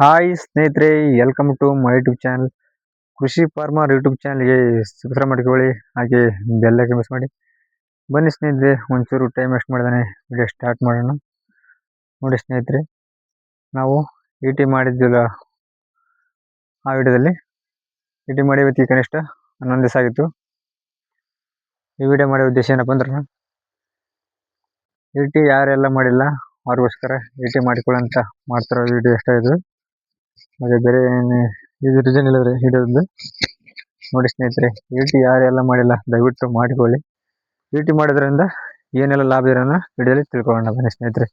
Hi ಸ್ನೇಹಿತರೆ welcome to my YouTube channel Krishi farmer YouTube ಚಾನಲ್ಗೆ subscribe ಮಾಡ್ಕೊಳ್ಳಿ, ಹಾಗೆ ಬೆಲ್ಲಕ್ಕೆ ಮಿಸ್ ಮಾಡಿ. ಬನ್ನಿ ಸ್ನೇಹಿತರೆ, ಒಂಚೂರು ಟೈಮ್ ವೇಸ್ಟ್ ಮಾಡಿದಾನೆ. ವಿಡಿಯೋ ಸ್ಟಾರ್ಟ್ ಮಾಡೋಣ. ನೋಡಿ ಸ್ನೇಹಿತರೆ, ನಾವು ಇ ಟಿ ಮಾಡಿದ್ದಿಲ್ಲ ಆ ವಿಡಿಯೋದಲ್ಲಿ. ಇ ಟಿ ಮಾಡಿ ಇವತ್ತಿಗೆ ಕನಿಷ್ಠ ಹನ್ನೊಂದು ದಿವಸ ಆಗಿತ್ತು. ಈ ವಿಡಿಯೋ ಮಾಡೋ ಉದ್ದೇಶ ಏನಪ್ಪ ಅಂದ್ರೆ ಇ ಟಿ ಯಾರೆಲ್ಲ ಮಾಡಿಲ್ಲ, ಅವ್ರಿಗೋಸ್ಕರ ಇ ಟಿ ಮಾಡಿಕೊಳ್ಳೋಂಥ ಮಾಡ್ತಿರೋ ವಿಡಿಯೋ ಎಷ್ಟ ಮತ್ತೆ ಬೇರೆ ಇದು ರೀಸನ್ ಇಲ್ಲದ್ರೆ ಹಿಡಿಯೋದು. ನೋಡಿ ಸ್ನೇಹಿತರೆ ಯು ಟಿ ಯಾರೆಲ್ಲ ಮಾಡಿಲ್ಲ, ದಯವಿಟ್ಟು ಮಾಡಿಕೊಳ್ಳಿ. ಯು ಟಿ ಮಾಡೋದ್ರಿಂದ ಏನೆಲ್ಲ ಲಾಭ ಇರೋನ ವಿಡಿಯೋಲಿ ತಿಳ್ಕೊಳ್ಳೋಣ ಬನ್ನಿ ಸ್ನೇಹಿತರೆ.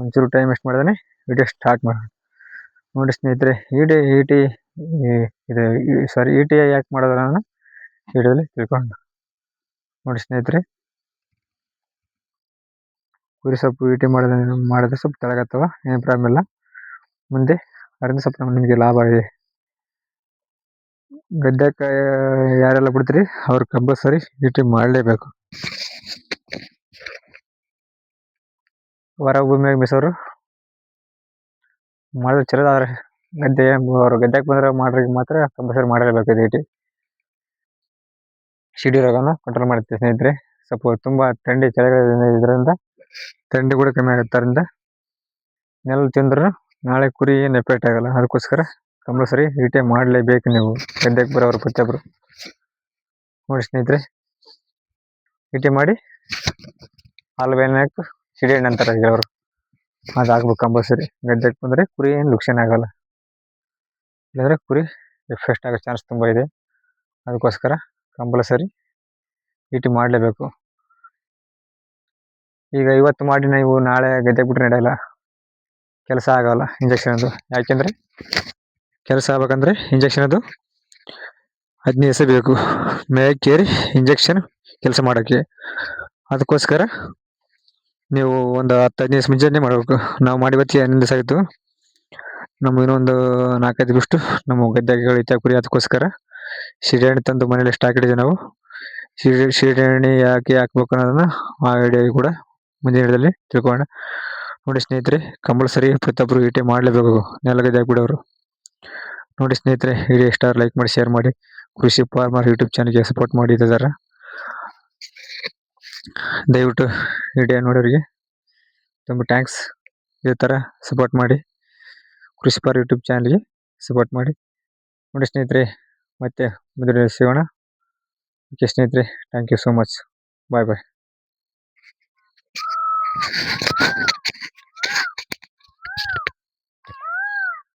ಒಂಚೂರು ಟೈಮ್ ವೇಸ್ಟ್ ಮಾಡಿದಾನೆ ವಿಡಿಯೋ ಸ್ಟಾರ್ಟ್ ಮಾಡೋಣ. ನೋಡಿ ಸ್ನೇಹಿತರೆ ಈ ಟಿ ಇ ಟಿ ಇದು ಸಾರಿ ಈ ಟಿ ಯಾಕೆ ಮಾಡೋದ್ರನ್ನ ವಿಡಿಯೋದಲ್ಲಿ ತಿಳ್ಕೊಳ್ಳೋಣ. ನೋಡಿ ಸ್ನೇಹಿತರೆ. ಕುರಿ ಸೊಪ್ಪು ಇ ಟಿ ಮಾಡೋದ್ರಿಂದ ಮಾಡಿದ್ರೆ ಸ್ವಲ್ಪ ತೆಳಗತ್ತವ ಏನು ಪ್ರಾಬ್ಲಮ್ ಇಲ್ಲ. ಮುಂದೆ ಅದರಿಂದ ಸ್ವಲ್ಪ ನಿಮಗೆ ಲಾಭ ಇದೆ ಗದ್ದೆಕ ಯಾರೆಲ್ಲ ಬಿಡ್ತೀರಿ? ಅವ್ರು ಕಂಪಲ್ಸರಿ ಡ್ಯೂಟಿ ಮಾಡಲೇಬೇಕು. ಹೊರ ಭೂಮಿಯಾಗ ಮೇಸೋರು? ಮಾಡಿದ್ರೆ ಚಲೋ ಆದ್ರೆ ಗದ್ದೆ ಅವ್ರು ಗದ್ದೆಗೆ ಬಂದ್ರೆ ಮಾಡ್ರಿ ಮಾತ್ರ ಕಂಪಲ್ಸರಿ ಮಾಡಲೇಬೇಕು ಡ್ಯೂಟಿ ಶಿಡಿ ರೋಗನ ಕಂಟ್ರೋಲ್ ಮಾಡುತ್ತೆ ಸ್ನೇಹಿತರೆ. ಸ್ವಲ್ಪ ತುಂಬ ಥಂಡಿ ಚಳಿಗಾಲದಿಂದ ಇದರಿಂದ, ಥಂಡಿ ಕೂಡ ಕಮ್ಮಿ ಆಗುತ್ತೆ ಅದರಿಂದ ನೆಲ ತಿಂದ್ರು ನಾಳೆ ಕುರಿ ಏನು ಎಫೆಕ್ಟ್ ಆಗಲ್ಲ. ಅದಕ್ಕೋಸ್ಕರ ಕಂಪಲ್ಸರಿ ಈಟೆ ಮಾಡಲೇಬೇಕು ನೀವು. ಗದ್ದೆಗೆ ಬರೋರು ಪ್ರತಿಯೊಬ್ಬರು ನೋಡಿ ಸ್ನೇಹಿತರೆ ಈಟೆ ಮಾಡಿ ಹಾಲು ಸಿಡಿ ಹಣ್ಣು ಅಂತಾರೆ ಅವರು ಅದು ಆಗ್ಬೇಕು ಕಂಪಲ್ಸರಿ. ಗದ್ದೆಗೆ ಬಂದರೆ ಕುರಿ ಏನು ಲುಕ್ಷನ್ ಆಗಲ್ಲ. ಇಲ್ಲಾಂದರೆ ಕುರಿ ಎಫೆಕ್ಟ್ ಆಗೋ ಚಾನ್ಸ್ ತುಂಬ ಇದೆ. ಅದಕ್ಕೋಸ್ಕರ ಕಂಪಲ್ಸರಿ ಈಟಿ ಮಾಡಲೇಬೇಕು. ಈಗ ಇವತ್ತು ಮಾಡಿ ನೀವು ನಾಳೆ ಗದ್ದೆಗೆ ಬಿಟ್ಟರೆ ನಡೆಯಲ್ಲ. ಕೆಲಸ ಆಗೋಲ್ಲ ಇಂಜೆಕ್ಷನ್ ಅದು. ಯಾಕೆಂದರೆ ಕೆಲಸ ಆಗ್ಬೇಕಂದ್ರೆ ಇಂಜೆಕ್ಷನ್ ಅದು ಹದಿನೈದು ದಿವಸ ಬೇಕು. ಮೇಕೇರಿ ಇಂಜೆಕ್ಷನ್ ಕೆಲಸ ಮಾಡೋಕ್ಕೆ. ಅದಕ್ಕೋಸ್ಕರ ನೀವು ಒಂದು ಹತ್ತು ಹದಿನೈದು ದಿವಸ ಮುಂಚೆನೇ ಮಾಡಬೇಕು. ನಾವು ಮಾಡಿ ಬತ್ತಿ ಹನ್ನೊಂದು ದಿವಸ ಆಯಿತು. ನಮ್ಮ ಇನ್ನೊಂದು ನಾಲ್ಕೈದು ಬಿಷ್ಟು ನಮ್ಮ ಗದ್ದೆಗಳು ಇತ್ತ ಕುರಿ ಅದಕ್ಕೋಸ್ಕರ ಸಿರಿಹಣ್ಣು ತಂದು ಮನೇಲಿ ಸ್ಟಾಕ್ ಇಟ್ಟಿದ್ದೀವಿ ನಾವು. ಸಿಡಿ ಸಿಡಿಹಣ್ಣಿ ಯಾಕೆ ಹಾಕ್ಬೇಕು ಅನ್ನೋದನ್ನ ಆ ಐಡಿಯಾಗಿ ಕೂಡ ಮುಂದಿನ ವಿಡಿಯೋದಲ್ಲಿ ತಿಳ್ಕೊಳ್ಳೋಣ. ನೋಡಿ ಸ್ನೇಹಿತರೆ ಕಂಪಲ್ಸರಿ ಪ್ರತಿಯೊಬ್ಬರು ಈ ಟಿ ಮಾಡಲೇಬೇಕು. ನೆಲಗದ್ದೆ ಆಗಿಬಿಡೋರು ನೋಡಿ ಸ್ನೇಹಿತರೆ ವಿಡಿಯೋ ಇಷ್ಟ ಲೈಕ್ ಮಾಡಿ ಶೇರ್ ಮಾಡಿ. ಕೃಷಿ ಫಾರ್ಮರ್ ಯೂಟ್ಯೂಬ್ ಚಾನಲ್ಗೆ ಸಪೋರ್ಟ್ ಮಾಡಿ ಇದ್ದಾರೆ ದಯವಿಟ್ಟು ವಿಡಿಯೋ ನೋಡೋರಿಗೆ ತುಂಬ ಥ್ಯಾಂಕ್ಸ್ ಇದೇ ಥರ ಸಪೋರ್ಟ್ ಮಾಡಿ. ಕೃಷಿ ಫಾರ್ ಯೂಟ್ಯೂಬ್ ಚಾನಲ್ಗೆ ಸಪೋರ್ಟ್ ಮಾಡಿ. ನೋಡಿ ಸ್ನೇಹಿತರೆ, ಮತ್ತೆ ಮುಂದಿನ ಸಿಗೋಣ. ಓಕೆ ಸ್ನೇಹಿತರೆ thank you so much bye bye